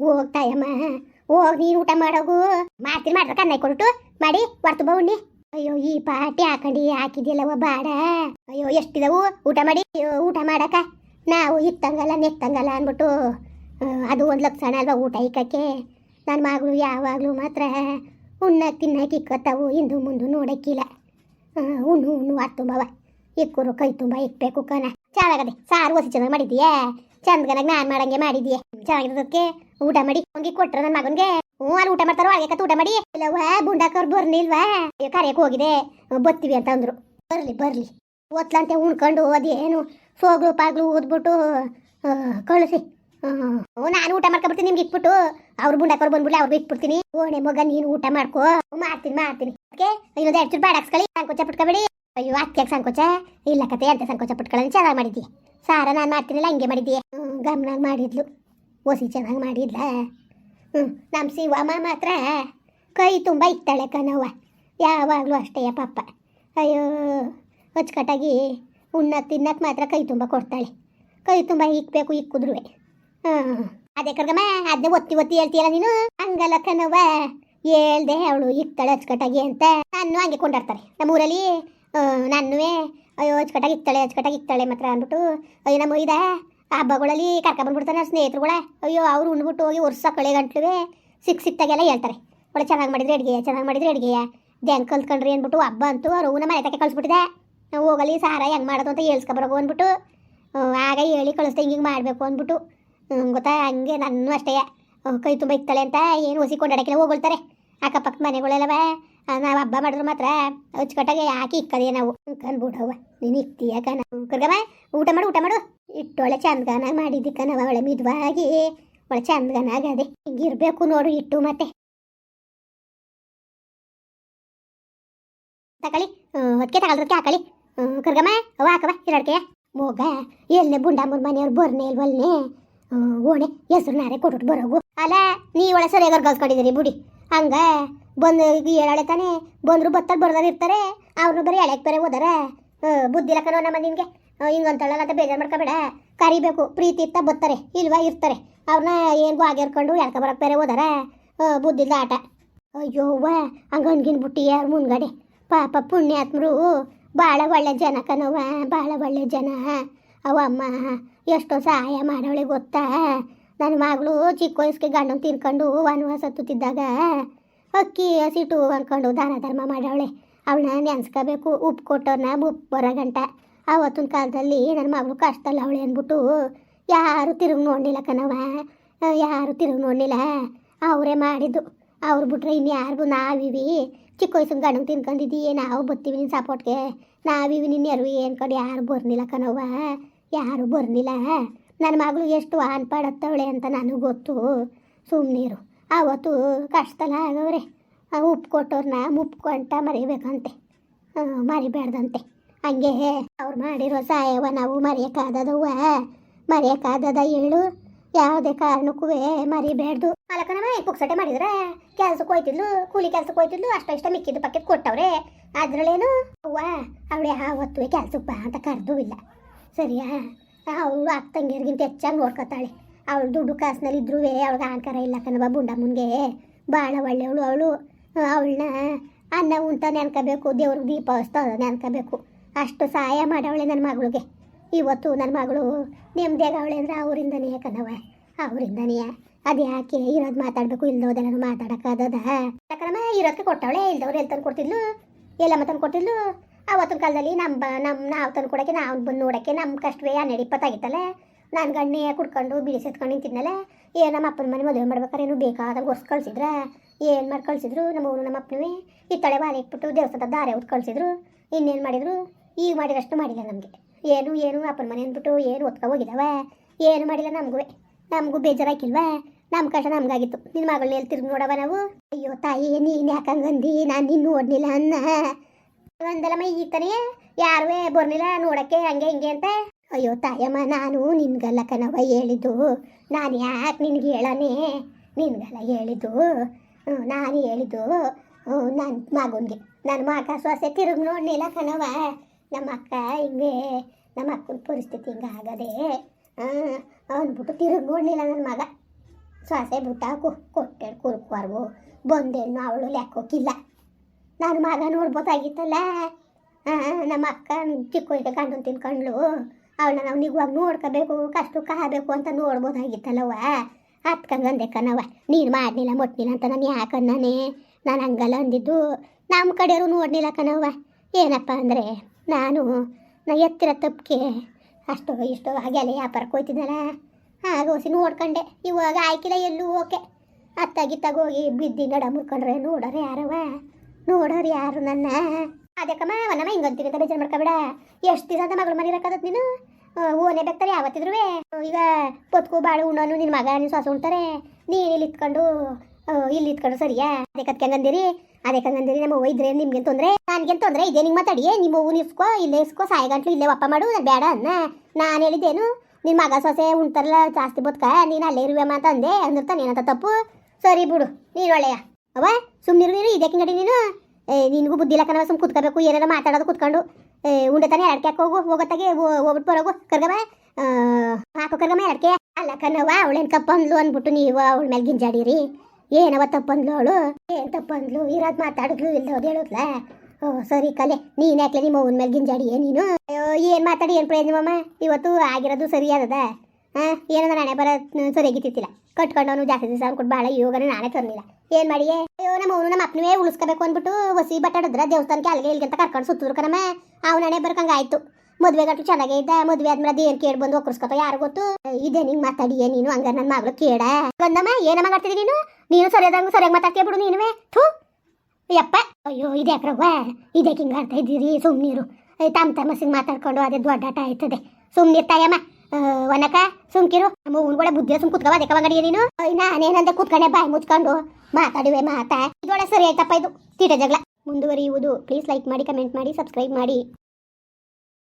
ಹೋಗ್ತಾಯಮ್ಮ. ಹೋಗ್ ನೀನು ಊಟ ಮಾಡೋಗು. ಮಾಡ್ತೀನಿ ಮಾಡ್ರ ಕನ್ನೈ ಕೊಟ್ಟು ಮಾಡಿ ಬರ್ತು ಬೌಂಡಿ ಅಯ್ಯೋ, ಈ ಪಾಟಿ ಹಾಕಂಡಿ ಹಾಕಿದ್ಯಲ್ಲವ ಬಾಡ. ಅಯ್ಯೋ ಎಷ್ಟಿದವು ಊಟ ಮಾಡಿ. ಊಟ ಮಾಡಕ. ನಾವು ಇತ್ತಂಗಲ್ಲ, ನೆತ್ತಂಗಲ್ಲ ಅಂದ್ಬಿಟ್ಟು ಅದು ಒಂದು ಲಕ್ಷಣ ಅಲ್ವಾ ಊಟ ಇಕ್ಕಕ್ಕೆ. ನನ್ನ ಮಗಳು ಯಾವಾಗಲೂ ಮಾತ್ರ ಉಣ್ಣಕ್ಕೆ ತಿನ್ನಕ್ಕೆ ಇಕ್ಕತ್ತಾವು. ಹಿಂದು ಮುಂದೆ ನೋಡಕ್ಕಿಲ್ಲ. ಉಣ್ಣು ಉಣ್ಣು ತುಂಬವ ಇಕ್ಕೂರು ಕೈ ತುಂಬ ಇಕ್ಬೇಕು ಕಣ. ಚೆನ್ನಾಗದೆ. ಸಾರು ಹೊಸ ಚೆನ್ನಾಗಿ ಮಾಡಿದೀಯಾ ಚಂದ್ಗನಾಗ ನಾನು ಮಾಡಂಗೆ ಮಾಡಿದ್ದೀಯ? ಚೆನ್ನಾಗಿರೋದಕ್ಕೆ? ಊಟ ಮಾಡಿ ಹೋಗಿ ಕೊಟ್ರ ನನ್ನ ಮಗನ್ಗೆ. ಹ್ಞೂ, ಅಲ್ಲಿ ಊಟ ಮಾಡ್ತಾರೋ ಅಳಗೆ ಊಟ ಮಾಡಿ. ಇಲ್ಲವ ಬುಂಡಾಕವ್ರು ಬರ್ನಿಲ್ವಾ ಅಯ್ಯೋ ಕರೆಯಕ್ಕೆ ಹೋಗಿದೆ. ಬತ್ತೀವಿ ಅಂತ ಅಂದ್ರು. ಬರ್ಲಿ ಬರ್ಲಿ. ಓದ್ಲಂತೆ ಉಣ್ಕೊಂಡು ಅದೇನು ಸೋಗ್ಲು ಪಾಗ್ಲು ಊದ್ಬಿಟ್ಟು ಕಳಿಸಿ. ಹ್ಞೂ ನಾನು ಊಟ ಮಾಡ್ಕೊಬಿಡ್ತೀನಿ, ನಿಮ್ಗೆ ಇಟ್ಬಿಟ್ಟು. ಅವ್ರು ಬುಂಡಾಕವ್ರು ಬಂದ್ಬಿಡ್ಲಿ, ಅವ್ರಿಗೆ ಇಟ್ಬಿಡ್ತೀನಿ. ಓಣೆ ಮಗ, ನೀನು ಊಟ ಮಾಡ್ಕೋ. ಮಾಡ್ತೀನಿ ಮಾಡ್ತೀನಿ. ಓಕೆ ಇನ್ನೊಂದು ಎರಡು ಚೂರು ಬೇಡ ಹಾಕ್ಸ್ಕೊಳ್ಳಿ ಸಂಕೋಚ ಪಟ್ಕೊಬೇಡಿ. ಅಯ್ಯೋ ಅಕ್ಕಿಯಾಗ ಸಂಕೋಚ. ಇಲ್ಲ ಕತೆ, ಅಂತ ಸಂಕೋಚ ಪಟ್ಕೊಳ್ಳಿ ಚೆನ್ನಾಗಿ ಮಾಡಿದ್ದಿ. ಸಾರ, ನಾನು ಮಾಡ್ತೀನಿಲ್ಲ, ಹಂಗೆ ಮಾಡಿದ್ದೀಯ ಗಮನ ಮಾಡಿದ್ಲು. ಓಸಿ ಚೆನ್ನಾಗಿ ಮಾಡಿದ್ಲ? ಹ್ಞೂ ನಮ್ಮ ಶಿವಮ್ಮ ಮಾತ್ರ ಕೈ ತುಂಬ ಇಕ್ತಾಳೆ ಕಣವ್ವ. ಯಾವಾಗಲೂ ಅಷ್ಟೇ ಪಾಪ. ಅಯ್ಯೋ, ಅಚ್ಚುಕಟ್ಟಾಗಿ ಉಣ್ಣಕ್ಕೆ ತಿನ್ನಕ್ಕೆ ಮಾತ್ರ ಕೈ ತುಂಬ ಕೊಡ್ತಾಳೆ. ಕೈ ತುಂಬ ಇಕ್ಬೇಕು ಇಕ್ಕಿದ್ರು ಹಾಂ ಅದೇ ಕರ್ಗಮ್ಮ ಅದನ್ನೇ ಒತ್ತಿ ಒತ್ತಿ ಹೇಳ್ತೀಯಲ್ಲ ನೀನು? ಹಂಗಲ್ಲ ಕಣವ್ವ. ಹೇಳ್ದೆ ಅವಳು ಇಕ್ತಾಳೆ ಅಚ್ಚುಕಟ್ಟಾಗಿ ಅಂತ. ನಾನು ಹಂಗೆ ಕೊಂಡಾಡ್ತಾರೆ. ನಮ್ಮೂರಲ್ಲಿ ನಾನು ಅಯ್ಯೋ, ಅಚ್ಚುಕಟ್ಟಾಗಿ ಇಕ್ತಾಳೆ ಅಚ್ಚುಕಟ್ಟಾಗಿ ಇಕ್ತಾಳೆ ಮಾತ್ರ ಅಂದ್ಬಿಟ್ಟು, ಅಯ್ಯೋ, ನಮ್ಮ ಇದ ಹಬ್ಬಗಳಲ್ಲಿ ಕರ್ಕೊಂಡ್ಬಂದ್ಬಿಡ್ತಾನೆ ಸ್ನೇಹಿತರುಗಳ. ಅಯ್ಯೋ, ಅವ್ರು ಉಂಡ್ಬಿಟ್ಟು ಹೋಗಿ ವರ್ಷ ಕಳೆ ಗಂಟ್ಲುವೆ ಸಿಕ್ಕ ಸಿಕ್ತಾಗೆಲ್ಲ ಹೇಳ್ತಾರೆ. ಒಳ್ಳೆ ಚೆನ್ನಾಗಿ ಮಾಡಿದ್ರೆ ಅಡುಗೆ ಚೆನ್ನಾಗಿ ಮಾಡಿದ್ರೆ ಅಡುಗೆಯ? ದ್ಯಾಂಗ್ ಕಲ್ತ್ಕೊಂಡ್ರಿ ಅಂದ್ಬಿಟ್ಟು ಹಬ್ಬ ಅಂತೂ ಅವ್ರು ಹೂವಿನ ಮನೆ ತಕ್ಕೆ ಕಳಿಸ್ಬಿಟ್ಟಿದೆ. ನಾವು ಹೋಗಲಿ ಸಾರ ಹೆಂಗೆ ಮಾಡೋದು ಅಂತ ಹೇಳ್ಸ್ಕೊಬರೋಗು ಅಂದ್ಬಿಟ್ಟು ಆಗ ಹೇಳಿ ಕಳಿಸ್ದೆ ಹಿಂಗೆ ಮಾಡಬೇಕು ಅಂದ್ಬಿಟ್ಟು ಗೊತ್ತಾ? ಹಂಗೆ ನಾನು ಅಷ್ಟೇ. ಕೈ ತುಂಬ ಇತ್ತಳೆ ಅಂತ ಏನು ಹೊಸಿ ಕೊಂಡಾಡಕ್ಕೆಲ್ಲ ಹೋಗ್ಕೊಳ್ತಾರೆ ಅಕ್ಕಪಕ್ಕ ಮನೆಗಳೆಲ್ಲವ. ನಾವು ಹಬ್ಬ ಮಾಡಿದ್ರು ಮಾತ್ರ ಅಚ್ಚುಕಟ್ಟಾಗೆ ಹಾಕಿ ಇಕ್ಕದೆ ನಾವು. ಅನ್ಬಿಟ್ಟವ ನೀನು ಇಕ್ತೀಯ ಕಣ? ಕರ್ಗಮ್ಮ ಊಟ ಮಾಡು ಊಟ ಮಾಡು. ಇಟ್ಟೊಳೆ ಚಂದಗಾನಾಗ ಮಾಡಿದ್ದಕ್ಕ ನಾವು ಒಳ್ಳೆ ಮಿದ್ವಾಗಿ. ಒಳ್ಳೆ ಚಂದಗಾನಾಗ ಅದೇ ಹಿಂಗಿರ್ಬೇಕು ನೋಡು ಇಟ್ಟು ಮತ್ತೆ. ತಕಳಿ ಅದಕ್ಕೆ ತಗೊಳ್ರಕ್ಕೆ ಹಾಕಳಿ. ಕರ್ಗಮ್ಮ ಅವ ಹಾಕವ ಎರಡ್ಕೆ ಮೋಗ ಎಲ್ಲೇ ಬುಂಡಾಮೂರ್ ಮನೆಯವ್ರು ಬರ್ನೆ ಇಲ್ವಲ್ನೆ? ಓಣೆ ಹೆಸರು ನಾರೆ ಕೊಟ್ಬಿಟ್ಟು ಬರೋಗು. ಅಲ್ಲ, ನೀ ಒಳ್ಳೆ ಸರಿಯಾಗಿ ಕಲ್ಸ್ಕೊಂಡಿದ್ದೀರಿ ಬುಡಿ. ಹಂಗ ಬಂದು ಹೇಳಳೆ ತಾನೆ ಬಂದ್ರು ಬತ್ತಲ್ಲಿ ಬರ್ದಾರ ಇರ್ತಾರೆ. ಅವ್ರನ್ನ ಬರೀ ಎಳೆಕ್ ಬೇರೆ ಹೋದಾರ. ಬುದ್ಧಿ ಲಕ್ಕನೋ ನಮ್ಮ ನಿನ್ಗೆ. ಹಿಂಗಂತಳಲ್ಲ ಅಂತ ಬೇಜಾರು ಮಾಡ್ಕೋಬೇಡ. ಕರಿಬೇಕು, ಪ್ರೀತಿ ಇತ್ತ ಬರ್ತಾರೆ ಇಲ್ವಾ ಇರ್ತಾರೆ. ಅವ್ರನ್ನ ಏನು ಆಗಿರ್ಕೊಂಡು ಎಳ್ಕೊ ಬರಕ್ಕೆ ಬೇರೆ ಹೋದಾರ. ಬುದ್ಧಿಲ್ಲ ಆಟ. ಅಯ್ಯೋ ವಾ ಹಂಗನ್ಗಿನ್ ಬುಟ್ಟಿ ಯಾರು ಮುನ್ಗಡೆ ಪಾಪ ಪುಣ್ಯಾತ್ಮರು ಭಾಳ ಒಳ್ಳೆ ಜನ ಕನವ ಭಾಳ ಒಳ್ಳೆ ಜನ. ಅವ ಅಮ್ಮ, ಎಷ್ಟೋ ಸಹಾಯ ಮಾಡೋಳೆ ಗೊತ್ತಾ? ನನ್ನ ಮಗಳು ಚಿಕ್ಕ ವಯಸ್ಸಿಗೆ ಗಂಡನ ತಿನ್ಕೊಂಡು ವನವಾಸ ಸತ್ತುತ್ತಿದ್ದಾಗ ಅಕ್ಕಿ ಹಸಿಟ್ಟು ಅನ್ಕೊಂಡು ದಾನ ಧರ್ಮ ಮಾಡವಳೆ. ಅವಳನ್ನ ನೆನ್ಸ್ಕೋಬೇಕು, ಉಪ್ಪು ಕೊಟ್ಟವ್ರನ್ನ ಉಪ್ಪು ಬರೋ ಗಂಟ. ಆವತ್ತಿನ ಕಾಲದಲ್ಲಿ ನನ್ನ ಮಗಳು ಕಷ್ಟಲ್ಲ ಅವಳೆ ಅಂದ್ಬಿಟ್ಟು, ಯಾರು ತಿರುಗಿ ನೋಡಲಿಲ್ಲ ಕಣವ ಯಾರು ತಿರುಗಿ ನೋಡಲಿಲ್ಲ. ಅವರೇ ಮಾಡಿದ್ದು. ಅವ್ರು ಬಿಟ್ರೆ ಇನ್ಯಾರಿಗೂ ನಾವಿವಿ. ಚಿಕ್ಕ ವಯಸ್ಸಿನ ಗಂಡನ ತಿನ್ಕೊಂಡಿದ್ದೀವಿ ನಾವು ಬರ್ತೀವಿ ನಿನ್ನ ಸಪೋರ್ಟ್ಗೆ. ನಾವಿವಿ ನಿನ್ನ ಏನು ಅನ್ಕೊಂಡು ಯಾರು ಬರ್ನಿಲ್ಲ ಕಣವ್ವ. ಯಾರು ಬರ್ನಿಲ್ಲ ನನ್ನ ಮಗಳು ಎಷ್ಟು ಆನ್ ಪಾಡತ್ತವಳೆ ಅಂತ ನನಗೆ ಗೊತ್ತು. ಸುಮ್ಮನೀರು ಆವತ್ತು ಕಷ್ಟಲ್ಲ ಆಗವ್ರೆ. ಉಪ್ಪು ಕೊಟ್ಟವ್ರನ್ನ ಮುಪ್ಕೊಂಟ ಮರಿಬೇಕಂತೆ. ಮರಿಬೇಡ್ದಂತೆ. ಹಂಗೆ ಅವ್ರು ಮಾಡಿರೋ ಸಹಾಯವ ನಾವು ಮರೆಯೋಕ್ಕಾದದವ್ವ. ಮರೆಯಕ್ಕಾದದ ಹೇಳು ಯಾವುದೇ ಕಾರಣಕ್ಕೂ ಮರಿಬೇಡ್ದು. ಅಲ್ಲಕನವ ಪುಕ್ಸಟೆ ಮಾಡಿದ್ರೆ ಕೆಲ್ಸಕ್ಕೆ ಹೋಯ್ತಿದ್ಲು, ಕೂಲಿ ಕೆಲ್ಸಕ್ಕೆ ಹೋಯ್ತಿದ್ಲು, ಅಷ್ಟ ಇಷ್ಟ ಮಿಕ್ಕಿದ್ದು ಪಕ್ಕದ ಕೊಟ್ಟವ್ರೆ. ಅದ್ರಲ್ಲೇನು ಅವ್ವ, ಅವಳೆ ಆವತ್ತು ಕೆಲ್ಸಕ್ಕೆ ಬಾ ಅಂತ ಕರೆದೂ ಇಲ್ಲ. ಸರಿಯಾ? ಅವಳು ಅಕ್ಕ ಹೆಚ್ಚಾಗಿ ನೋಡ್ಕೊತಾಳೆ. ಅವಳು ದುಡ್ಡು ಕಾಸಿನಲ್ಲಿ ಇದ್ರೂ ಅವಳಿಗೆ ಅಹಂಕಾರ ಇಲ್ಲ ಕಣವ ಬುಂಡಮ್ಮನಿಗೆ ಭಾಳ ಒಳ್ಳೆಯವಳು ಅವಳು. ಅವಳನ್ನ ಅನ್ನ, ಉಂಟ ನೆನ್ಕೋಬೇಕು, ದೇವ್ರಿಗೆ ದೀಪ ಹಸ್ತ ನೆನ್ಕೋಬೇಕು. ಅಷ್ಟು ಸಹಾಯ ಮಾಡವಳೆ ನನ್ನ ಮಗಳಿಗೆ ಇವತ್ತು ನನ್ನ ಮಗಳು ನೆಮ್ಮದಿಯಾಗವಳೆ ಅಂದರೆ ಅವರಿಂದನೇ ಕಣವ ಅವರಿಂದನೇ. ಅದು ಯಾಕೆ? ಇರೋದು ಮಾತಾಡಬೇಕು ಇಲ್ದೋದೆಲ್ಲ ಮಾತಾಡೋಕ್ಕಾಗದ ಯಾಕಂದ್ರೆ ಇರೋದಕ್ಕೆ ಕೊಟ್ಟವಳೆ, ಇಲ್ದವ್ರು ಎಲ್ಲಿ ತಂದು ಕೊಡ್ತಿದ್ಲು? ಎಲ್ಲಮ್ಮ ತಂದು ಕೊಡ್ತಿದ್ಲು? ಆವತ್ತಿನ ಕಾಲದಲ್ಲಿ ನಮ್ಮ ನಮ್ಮ ನಾವು ತಂದು ಕೊಡೋಕ್ಕೆ, ನಾವು ಬಂದು ನೋಡೋಕ್ಕೆ ನಮ್ಮ ಕಷ್ಟವೇ ಹನ್ನೆರಡು ಇಪ್ಪತ್ತಾಗಿತ್ತಲ್ಲ ನಾನು ಗಣ್ಣೆ ಕುಡ್ಕೊಂಡು ಬಿಳಿ ಸೆತ್ಕೊಂಡು ನಿಂತಿದ್ನಲ್ಲ? ಏನು ನಮ್ಮ ಅಪ್ಪನ ಮನೆ ಮದುವೆ ಮಾಡ್ಬೇಕಾದ್ರೆ ಏನು ಬೇಕಾದಾಗ ಒರ್ಸ್ ಕಳಿಸಿದ್ರೆ? ಏನು ಮಾಡಿ ಕಳಿಸಿದ್ರು ನಮ್ಮ ನಮ್ಮ ಅಪ್ಪನವೇ? ಇತ್ತಳೆ ಬಾಲೆ ಇಟ್ಬಿಟ್ಟು ದೇವಸ್ಥಾನದ ದಾರೆ ಹೊತ್ತು ಕಳ್ಸಿದ್ರು? ಇನ್ನೇನು ಮಾಡಿದ್ರು? ಈಗ ಮಾಡಿದಷ್ಟು ಮಾಡಿಲ್ಲ ನಮಗೆ. ಏನು ಏನು, ಅಪ್ಪನ ಮನೆ ಅಂದ್ಬಿಟ್ಟು ಏನು ಒತ್ಕೊ ಹೋಗಿದಾವೆ ಏನು ಮಾಡಿಲ್ಲ ನಮಗೂ. ನಮಗೂ ಬೇಜಾರಾಕಿಲ್ವಾ ನಮ್ಮ ಕಷ್ಟ ನಮಗಾಗಿತ್ತು. ನಿನ್ನ ಮಗಳನ್ನ ಎಲ್ಲಿ ತಿರುಗಿ ನೋಡವ ನಾವು? ಅಯ್ಯೋ ತಾಯಿ, ನೀನು ಯಾಕಂಗಂದಿ ನಾನು ನಿನ್ನ ನೋಡಲಿಲ್ಲ ಅನ್ನ. ಒಂದಲ್ಲಮ್ಮ ಈಗ ತಾನೇ? ಯಾರೂ ಬರಲಿಲ್ಲ ನೋಡೋಕ್ಕೆ, ಹಂಗೆ, ಹಿಂಗೆ ಅಂತ? ಅಯ್ಯೋ ತಾಯಮ್ಮ, ನಾನು ನಿನ್ಗಲ್ಲ ಕಣವ ಹೇಳಿದ್ದು. ನಾನು ಯಾಕೆ ನಿನ್ಗೆ ಹೇಳನೆ? ನಿನ್ಗಲ್ಲ ಹೇಳಿದ್ದು. ನಾನು ಹೇಳಿದ್ದು ನನ್ನ ಮಗನಿಗೆ. ನನ್ನ ಮಗ ಸೊಸೆ ತಿರುಗಿ ನೋಡಲಿಲ್ಲ ಕಣವ ನಮ್ಮ ಅಕ್ಕ ಹಿಂಗೆ ನಮ್ಮ ಅಕ್ಕನ ಪರಿಸ್ಥಿತಿ ಹಿಂಗೆ ಆಗದೆ ಅಂದ್ಬಿಟ್ಟು ತಿರುಗಿ ನೋಡಲಿಲ್ಲ ನನ್ನ ಮಗ. ಶ್ವಾಸೆ ಬಿಟ್ಟ ಕು ಕೊಟ್ಟೆ ಕುರುಕ್ವಾರ್ವು ಬಂದೇನು ಅವಳು ಲೆಕ್ಕೋಕಿಲ್ಲ. ನಾನು ಮಗ ನೋಡ್ಬೋದಾಗಿತ್ತಲ್ಲ ನಮ್ಮ ಅಕ್ಕ ಚಿಕ್ಕ ಗಂಡು ತಿನ್ಕೊಂಡ್ಳು. ಅವಳನ್ನ ನಾವು ನಿಗುವಾಗ ನೋಡ್ಕೋಬೇಕು ಕಷ್ಟಕ್ಕೆ ಹಾಬೇಕು ಅಂತ ನೋಡ್ಬೋದಾಗಿತ್ತಲ್ಲವ ಹತ್ಕಂಗಂದೆ ಕಣವ್ವ, ನೀನು ಮಾಡಲಿಲ್ಲ ಮೊಟ್ಟಿಲ್ಲ ಅಂತ ನಾನು ಯಾಕನ್ನಾನೆ ನಾನು? ಹಂಗಲ್ಲ ಅಂದಿದ್ದು ನಮ್ಮ ಕಡೆಯವರು ನೋಡಲಿಲ್ಲ ಕಣವ್ವ. ಏನಪ್ಪ ಅಂದರೆ ನಾನು ನಾ ಎತ್ತಿರ ತಪ್ಪಿಗೆ ಅಷ್ಟು ಇಷ್ಟು ಹಾಗೆಲ್ಲ ವ್ಯಾಪಾರಕ್ಕೆ ಹೋಯ್ತಿದ್ದಲ್ಲ ಹಾಗೆ ಹೊಸಿ ನೋಡ್ಕೊಂಡೆ. ಇವಾಗ ಆಯ್ಕಿಲ್ಲ ಎಲ್ಲೂ ಓಕೆ. ಅತ್ತಾಗಿ ಹೋಗಿ ಬಿದ್ದಿ ನಡ ಮುರ್ಕೊಂಡ್ರೆ ನೋಡೋರು ಯಾರವ ನೋಡೋರು ಯಾರು ನನ್ನ? ಅದಕ್ಕಮ್ಮ ಅವನಮ್ಮ ಹಿಂಗಂತೀವಿ ಅಂತ ಬೇಜಾರು ಮಾಡ್ಕೊಬೇಡ. ಎಷ್ಟು ದಿವಸ ಅಂತ ಮಗಳು ಮನೆ ನೀನು ಓನೇ ಬೇಕಾರೆ ಯಾವತ್ತಿದ್ರು ಈಗ ಪೊತ್ಕು ಬಾಳು ಉಣ್ಣೋನು ನಿನ್ನ ಮಗ ನಿನ್ನ ಸೊಸೆ ಉಣ್ತಾರೆ. ನೀನು ಇಲ್ಲಿ ಇಲ್ಲಿ ಇತ್ಕೊಂಡು ಸರಿಯಾ? ಅದಕ್ಕೆ ಹಂಗಂದಿರಿ ಅದಕ್ಕೆ ಹಂಗಂದಿರಿ ನಮ್ಮ ಅವ್ವ ನಿಮ್ಗೆ ತೊಂದರೆ? ನನ್ಗೆ ತೊಂದರೆ? ಇದೆ ನಿಂಗೆ ಮಾತಾಡಿ ನಿಮ್ಮ ಹೂವು ಇಸ್ಕೋ ಇಲ್ಲೇ ಇಸ್ಕೋ ಸಾಯಿಗಂಟ್ಲು ಇಲ್ಲೇ ಒಪ್ಪ ಮಾಡು, ನಾನು ಬೇಡ ಅನ್ನ. ನಾನು ಹೇಳಿದ್ದೇನು ನಿನ್ನ ಮಗ ಸೊಸೆ ಉಣ್ತಾರಲ್ಲ, ಜಾಸ್ತಿ ಬದುಕ, ನೀನು ಅಲ್ಲೇ ಇರುವೆಮ್ಮ ಅಂತ ಅಂದೆ, ಅಂದಿರ್ತಾನೆ, ಏನಂತ ತಪ್ಪು? ಸರಿ ಬಿಡು, ನೀನು ಒಳ್ಳೆಯ. ಅವ ಸುಮ್ಮನಿರು ನೀನು ಇದಕ್ಕೆ ಗಡಿ ನೀನು? ಏ, ನಿನಗೂ ಬುದ್ಧಿ ಇಲ್ಲ ಕಣ ಸುಮ್ ಕುತ್ಕೋಬೇಕು, ಏನಾರ ಮಾತಾಡೋದು ಕುತ್ಕೊಂಡು. ಏ ಉಂಡೆ ತಾನೆ ಎರಡ್ಕೆ ಹೋಗು ಹೋಗೋತ್ತಾಗೆ ಹೋಗ್ಬಿಟ್ಟು ಬರೋಗು ಕರ್ಗವ ಹಾಕೋ ಕರ್ಗಮ್ಮ ಎರಡ್ಕೆ. ಅಲ್ಲ ಕಣವ ಅವಳೇನು ತಪ್ಪಂದ್ಲು ಅಂದ್ಬಿಟ್ಟು ನೀವು ಅವಳ ಮೇಲೆ ಗಿಂಜಾಡಿರಿ. ಏನವ ತಪ್ಪಂದ್ಲು ಅವಳು? ಏನು ತಪ್ಪಂದ್ಲು? ಇರೋದು ಮಾತಾಡಿದ್ಲು ಇಲ್ದೋದು ಹೇಳುದ್ಲ? ಓ, ಸರಿ ಕಲೆ, ನೀನ್ ಯಾಕೆ ನಿಮ್ಮ ಅವನ ಮೇಲೆ ಗಿಂಜಾಡಿಯೇ ನೀನು? ಅಯ್ಯೋ, ಏನ್ ಮಾತಾಡಿ, ಏನು ಪ್ರಯೋಜನವಮ್ಮ ಇವತ್ತು ಆಗಿರೋದು ಸರಿ ಹಾ ಏನಂದ್ರೆ ನಾನೇ ಬರ ಸರಿಯಾಗಿತ್ತಿಲ್ಲ ಕಟ್ಕೊಂಡವನು ಜಾಸ್ತಿ ದಿವಸ ಅನ್ಕೊಟ್ಟು ಭಾಳ ಯೋಗನ ನಾನೇ ತರಲಿಲ್ಲ. ಏನ್ ಮಾಡಿಯೇ? ಅಯ್ಯೋ, ನಮ್ಮ ಅವನು ನಮ್ಮ ಅಪ್ಪನೇ ಉಳಿಸ್ಕೋಬೇಕು ಅಂದ್ಬಿಟ್ಟು ಹೊಸಿ ಬಟ್ಟಾಡಿದ್ರ ದೇವಸ್ಥಾನಕ್ಕೆ ಅಲ್ಲಿಗೆ ಇಲ್ಲಿಗೆ ಅಂತ ಕರ್ಕೊಂಡು ಸುತ್ತಿದ್ರು ಕಣಮ್ಮ. ಅವನೇ ಬರ್ಕಂಗಾಯ್ತು ಮದುವೆ ಗಂಟು ಚೆನ್ನಾಗೇ ಇದ್ದ, ಮದುವೆ ಆದ್ಮೇಲೆ ಅದೇನು ಕೇಳಿ ಬಂದು ಒಕ್ಕರ್ಸ್ಕೊತ ಯಾರು ಗೊತ್ತು? ಇದೇ ನಿಂಗ್ ಮಾತಾಡಿಯೇ ನೀನು ಹಂಗ ನನ್ನ ಮಗಳು ಕೇಳ ಬಂದಮ್ಮ ಏನಮ್ಮ ಮಾತಾಡ್ತಿದ್ದಿ ನೀನು? ನೀನು ಸರಿಯಾದಂಗೆ ಸರಿಯಾಗಿ ಮಾತಾಡ್ತೀಯ ಬಿಡು ನೀನು ಥೂ. ಯಪ್ಪ. ಅಯ್ಯೋ ಇದೆ ಕಿಂಗ್ ಹಿಂಗೆ ಆಡ್ತಾ ಇದ್ದೀರಿ? ಸುಮ್ಮನೀರು ತಮ್ಮ ತಮ್ಮಸಿಗೆ ಮಾತಾಡ್ಕೊಂಡು ಅದೇ ದೊಡ್ಡಾಟ ಆಯ್ತದೆ. ತಾಯಮ್ಮ. ಒನಕ, ಸುಮ್ಕಿರು. ನಮ್ಮ ಕೂಡ ಬುದ್ಧಿ ಸುಮ್ ಕುತ್ಕವ ಅದಕ್ಕೆ ಬಂಗಡಿ ನೀನು. ನಾನೇನಂದೆ ಕುತ್ಕೊಂಡೆ, ಬಾಯಿ ಮುಚ್ಕೊಂಡು. ಮಾತಾಡಿವೆ, ಮಾತಾ. ಇದೊಳೆ ಸರಿ ಆಯ್ತಪ್ಪ ಇದು. ತೀಟ ಜಗಳ. ಮುಂದುವರಿಯುವುದು. ಪ್ಲೀಸ್ ಲೈಕ್ ಮಾಡಿ ಕಮೆಂಟ್ ಮಾಡಿ ಸಬ್ಸ್ಕ್ರೈಬ್ ಮಾಡಿ.